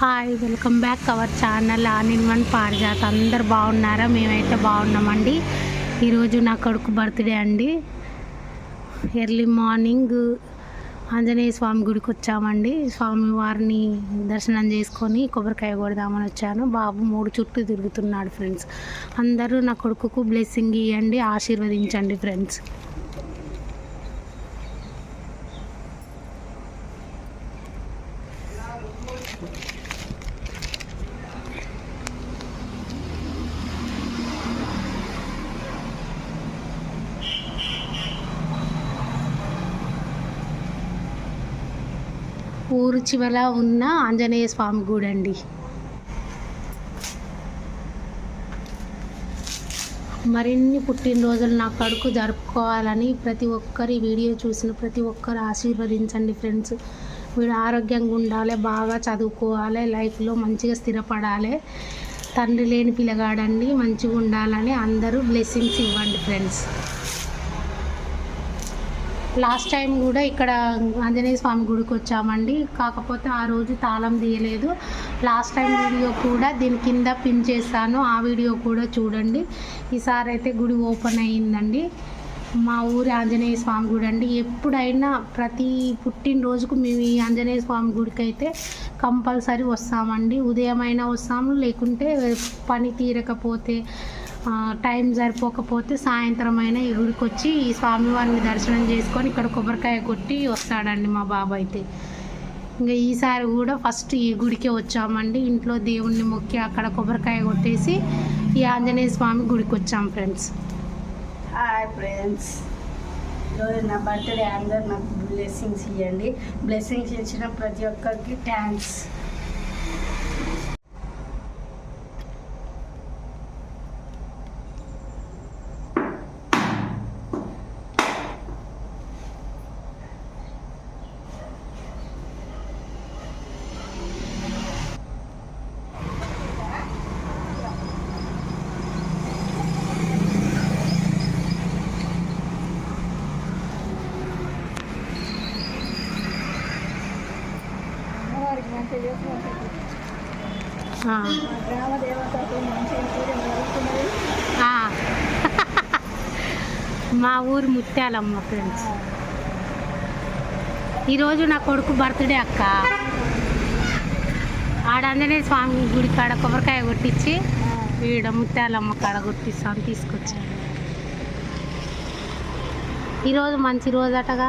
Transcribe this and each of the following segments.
Hi welcome back our channel on in one Parijata. అందరు బాగున్నారా? మేమైతే బాగున్నామండి. ఈరోజు నా కొడుకు బర్త్డే అండి. ఎర్లీ మార్నింగ్ ఆంజనేయ స్వామి గుడికి వచ్చామండి. స్వామి వారిని దర్శనం చేసుకొని కొబ్బరికాయ కొడదామని వచ్చాను. బాబు మూడు చుట్టూ తిరుగుతున్నాడు ఫ్రెండ్స్. అందరూ నా కొడుకుకు బ్లెస్సింగ్ ఇవ్వండి ఆశీర్వదించండి ఫ్రెండ్స్. ఊరు చివర ఉన్న ఆంజనేయ స్వామి గుడి అండి. మరిన్ని పుట్టినరోజులు నా కడుకు జరుపుకోవాలని ప్రతి ఒక్కరి వీడియో చూసిన ప్రతి ఒక్కరు ఆశీర్వదించండి ఫ్రెండ్స్. వీడు ఆరోగ్యంగా ఉండాలి బాగా చదువుకోవాలి లైఫ్లో మంచిగా స్థిరపడాలి. తండ్రి లేని పిల్లగాడండి మంచిగా ఉండాలని అందరూ బ్లెస్సింగ్స్ ఇవ్వండి ఫ్రెండ్స్. లాస్ట్ టైం కూడా ఇక్కడ ఆంజనేయ స్వామి గుడికి వచ్చామండి. కాకపోతే ఆ రోజు తాళం తీయలేదు. లాస్ట్ టైం వీడియో కూడా దీని కింద పిన్ చేస్తాను ఆ వీడియో కూడా చూడండి. ఈసారి అయితే గుడి ఓపెన్ అయ్యిందండి. మా ఊరి ఆంజనేయ స్వామి గుడి అండి. ఎప్పుడైనా ప్రతి పుట్టినరోజుకు మేము ఈ ఆంజనేయ స్వామి గుడికి అయితే కంపల్సరీ వస్తామండి. ఉదయం అయినా వస్తాము. లేకుంటే పని తీరకపోతే టైం సరిపోకపోతే సాయంత్రం అయినా ఈ గుడికి వచ్చి ఈ స్వామివారిని దర్శనం చేసుకొని ఇక్కడ కొబ్బరికాయ కొట్టి వస్తాడండి మా బాబు అయితే. ఇంకా ఈసారి కూడా ఫస్ట్ ఈ గుడికే వచ్చామండి. ఇంట్లో దేవుణ్ణి మొక్కి అక్కడ కొబ్బరికాయ కొట్టేసి ఈ ఆంజనేయ స్వామి గుడికి వచ్చాం ఫ్రెండ్స్. Hi friends. ఈరోజు నా బర్త్డే అందరు నాకు బ్లెస్సింగ్స్ ఇవ్వండి బ్లెస్సింగ్స్ ఇచ్చిన ప్రతి ఒక్కరికి థ్యాంక్స్ అమ్మవారికి మంచిగా చేసుకుంటారు ఆ, గ్రామ దేవతకు మంచిగా పూజలు జరుగుతున్నది ఆ. మా ఊరు ముత్యాలమ్మ ఫ్రెండ్స్ ఈరోజు నా కొడుకు బర్త్డే అక్క. ఆడ ఆంజనేయ స్వామి గుడి కాడ కొబ్బరికాయ కొట్టించి ఈడ ముత్యాలమ్మ కాడ కొట్టిస్తాను తీసుకొచ్చాను. ఈరోజు మంచి రోజు అటగా.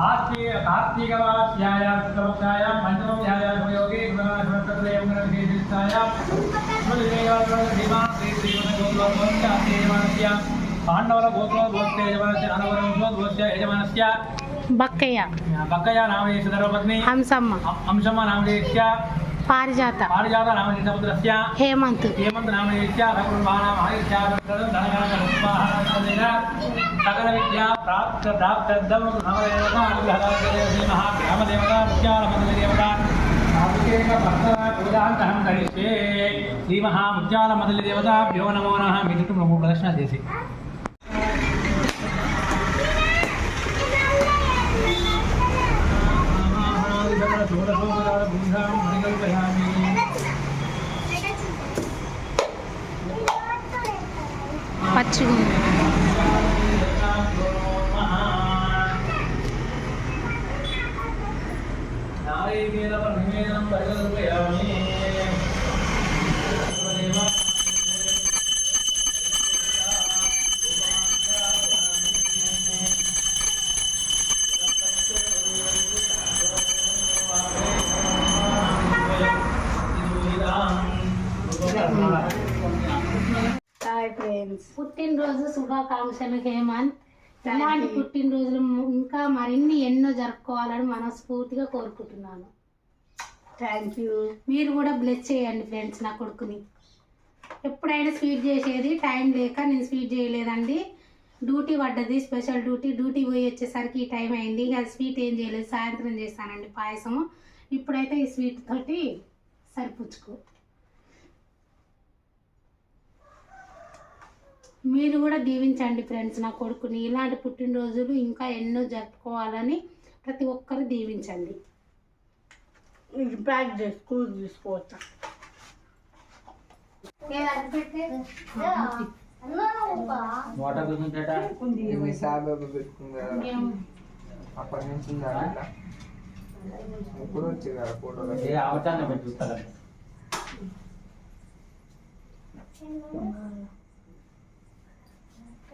కార్తీకవాస్యాయాం శుక్లపక్షాయాం పంచమవ్యాయాం ఉపయోగే గుణాశుభత్రయం గుణవిశేషిస్తాయాం పాండవుల గోత్రోద్భవస్య యజమానస్య అనవరంశోద్భవస్య యజమానస్య బక్కయ్య బక్కయ నామదేశ ధర్మపత్ని హంసమ్మ అంశమ్మ నామదేశ్య పారిజాత. హేమంత్. హేమంత్ సకల విద్యా ప్రాప్త ప్రాప్తద్దం నవదేవత అనుగ్రహదేవ అభిషేక భక్త పూజాంతహం కరిష్యే దేవతాభ్యో నమో ప్రదర్శన చేసి. పచ్చిగా ఉంది. హాయ్ ఫ్రెండ్స్ పుట్టినరోజు శుభాకాంక్షలు హేమంత్. ఇలాంటి పుట్టినరోజులు ఇంకా మరిన్ని ఎన్నో జరుపుకోవాలని మనస్ఫూర్తిగా కోరుకుంటున్నాను. థ్యాంక్ యూ మీరు కూడా బ్లెస్ చేయండి ఫ్రెండ్స్ నా కొడుకుని. ఎప్పుడైనా స్వీట్ చేసేది టైం లేక నేను స్వీట్ చేయలేదండి. డ్యూటీ పడ్డది స్పెషల్ డ్యూటీ డ్యూటీ పోయి వచ్చేసరికి ఈ టైం అయింది. ఇక స్వీట్ ఏం చేయలేదు సాయంత్రం చేస్తానండి పాయసము. ఇప్పుడైతే ఈ స్వీట్ తోటి సరిపుచ్చుకో. మీరు కూడా దీవించండి ఫ్రెండ్స్ నా కొడుకుని. ఇలాంటి పుట్టినరోజులు ఇంకా ఎన్నో జరుపుకోవాలని ప్రతి ఒక్కరు దీవించండి. ఇది ప్యాక్ చేసి స్కూల్ తీసుకోవచ్చా? వాటర్ అప్పటి నుంచి కదా ఫోటోలో అవటాన్ని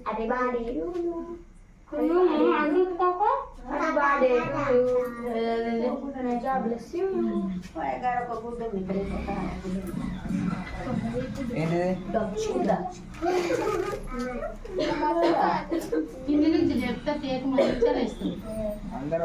హ్యాపీ బర్త్డే టు యూ రెండింటి పెట్టినా పైకి ఎక్కడ థ్యాంక్ హ్యాపీ బర్త్డే ఏంటిది కింది నుంచి చెప్తే కేక్ మంచిగా వేస్తుంది అందరూ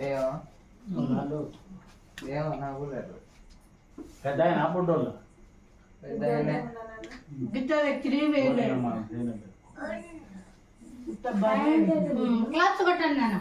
ఏమో. నాకు. పెద్ద ఆయన పుట్టోళ్ళు పెద్ద ఆయనే. క్లాప్స్ కొట్టండి నాన్న.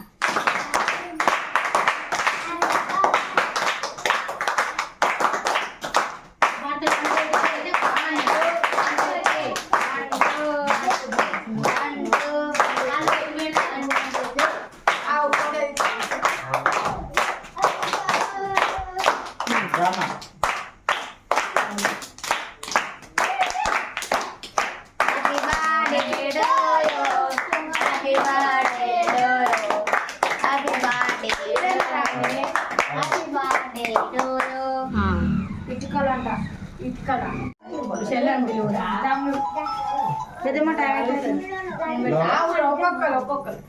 ఇటుకలంట ఇటుకల పెద్దమ్మ టైం ఒక్కొక్కరు ఒక్కొక్కరు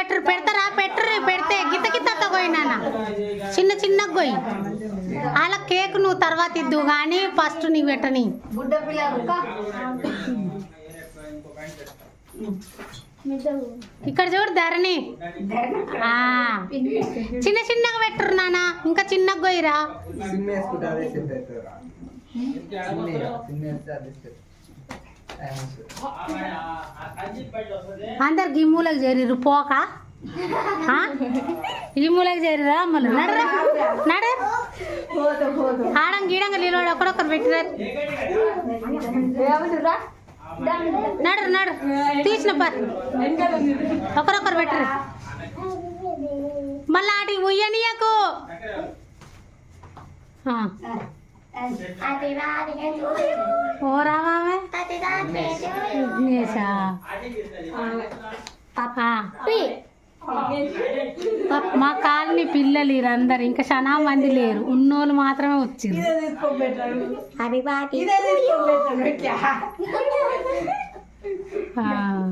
పెట్టరు పెడతారా పెట్టరు పెడితే గిత్త గిత్త పోయినా చిన్న చిన్న గొయ్యి అలా కేక్ నువ్వు తర్వాత ఇద్దు కానీ ఫస్ట్ నీకు పెట్టని ఇక్కడ చూడు ధరణి. ఆ, చిన్న చిన్నగా పెట్టరు నాన్న ఇంకా చిన్నగా గొయ్యిరా సిమ్ వేసుకుంటే అదే సెట్ అవుతుంది రా. సిమ్ వేయ- సిమ్ వేస్తే అదే సెట్. టైం వస్తుంది. అందరు ఈ మూలకు చేరిరు పోక? ఆ? ఈ మూలకు చేరిరా మళ్ళీ నడరా నడ. ఆడం గీడంగా నీళ్ళు ఒకడొకరు పెట్టిరారు నడు నడు. తీసిన పర్ ఒకరొకరు పెట్టరు. మళ్ళీ ఆటికి ఉయ్యనియకు. ఓ విఘ్నేశా ఆ. మా కాలనీ పిల్లలు వీరందరు ఇంకా చాలా మంది లేరు ఉన్నోళ్ళు మాత్రమే వచ్చింది. రాను.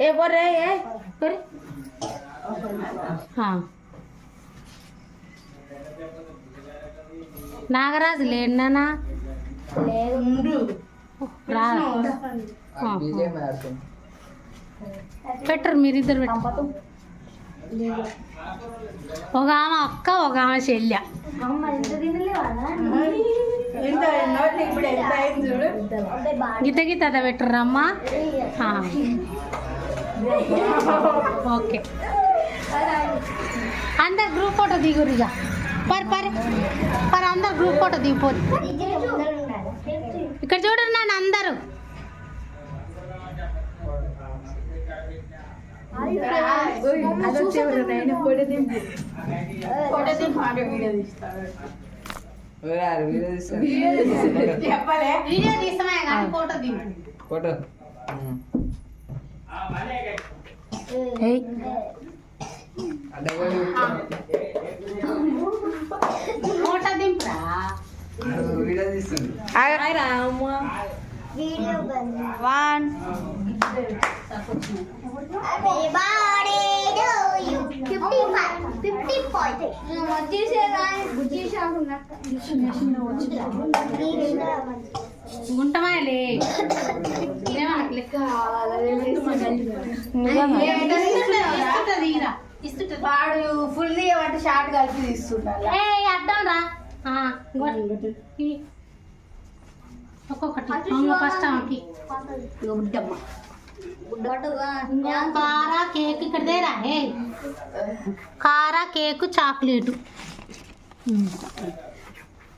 ఏ బొర్రే ఏ. నాగరాజు బీజేపీ ఆడుతుంది పెట్టరు మీరిద్దరు పెట్టు ఒక ఆమె అక్క ఒక ఆమె చెల్లె. గీత గీత పెట్టరమ్మా. ఓకే. అందరు గ్రూప్ ఫోటో దిగురుగా పర్ పర్ పర్ అందరు గ్రూప్ ఫోటో దిగిపోదు ఇక్కడ చూడండి నన్ను అందరూ ఫోటో వీడియో తీస్తామే? కానీ దిగు దింపురా వీడియో గుంటమాయలే వాడు ఫుల్ తీయమంటే షార్ట్ కలిపి రా. ఆ. ఇవి. ఒక్కొక్కటి. ఫస్ట్ ఆమెకి. గుడ్డమ్మ ఇంకో కారా కేక్ ఇక్కడ దేరా? ఏ. కారా కేక్ చాక్లెట్.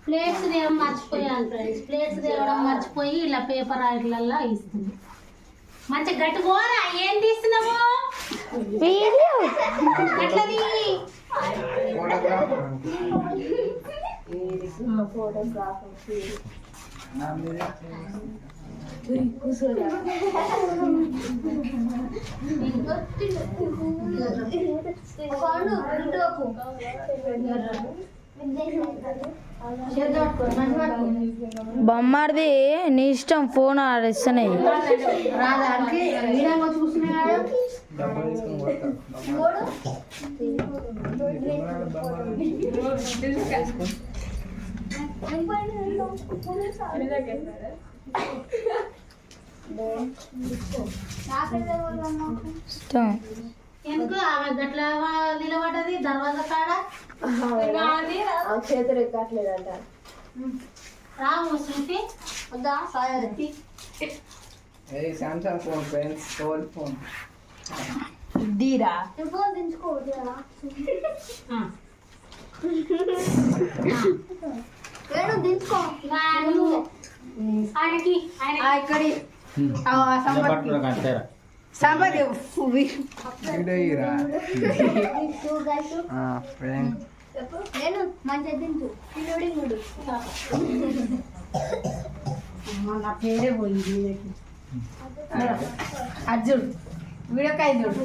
ప్లేట్స్ దేవడం మర్చిపోయాను ఫ్రెండ్స్. ప్లేట్స్ దేవడం మర్చిపోయి ఇలా పేపర్ ఆయిట్లల్లో ఇస్తుంది. మంచి గట్టి పోరా. ఏం తీస్తున్నావు? ఎట్లది ఫోటోగ్రాఫర్ నా మీద బొమ్మడిది నీ ఇష్టం ఫోన్ ఆడిస్తున్నాయి. ఎందుకు? ఆమె గట్ల నిలబడ్డది దర్వాజా కాడ చేతులు ఎక్కట్లేదంట. రాము శృతి ఏ సామ్సంగ్ ఫోన్ ఫ్రెండ్స్ ఫోన్ దీరా. ఆయనకి ఆయన ఇక్కడి సంపతి వీడియో ఇరా. ఫ్రెండ్ నా పేరే పోయింది. అర్జున్. వీడియోకాయ చూడు.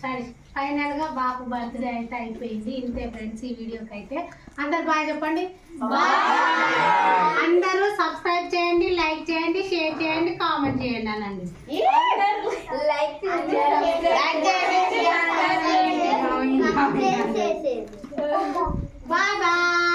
సరే. ఫైనల్గా బాబు బర్త్డే అయితే అయిపోయింది. ఇంతే ఫ్రెండ్స్ ఈ వీడియోకి అయితే. అందరు బాగా చెప్పండి. అందరూ సబ్స్క్రైబ్ చేయండి లైక్ చేయండి షేర్ చేయండి కామెంట్ చేయండి అనండి. లైక్ చేయండి. Bye bye.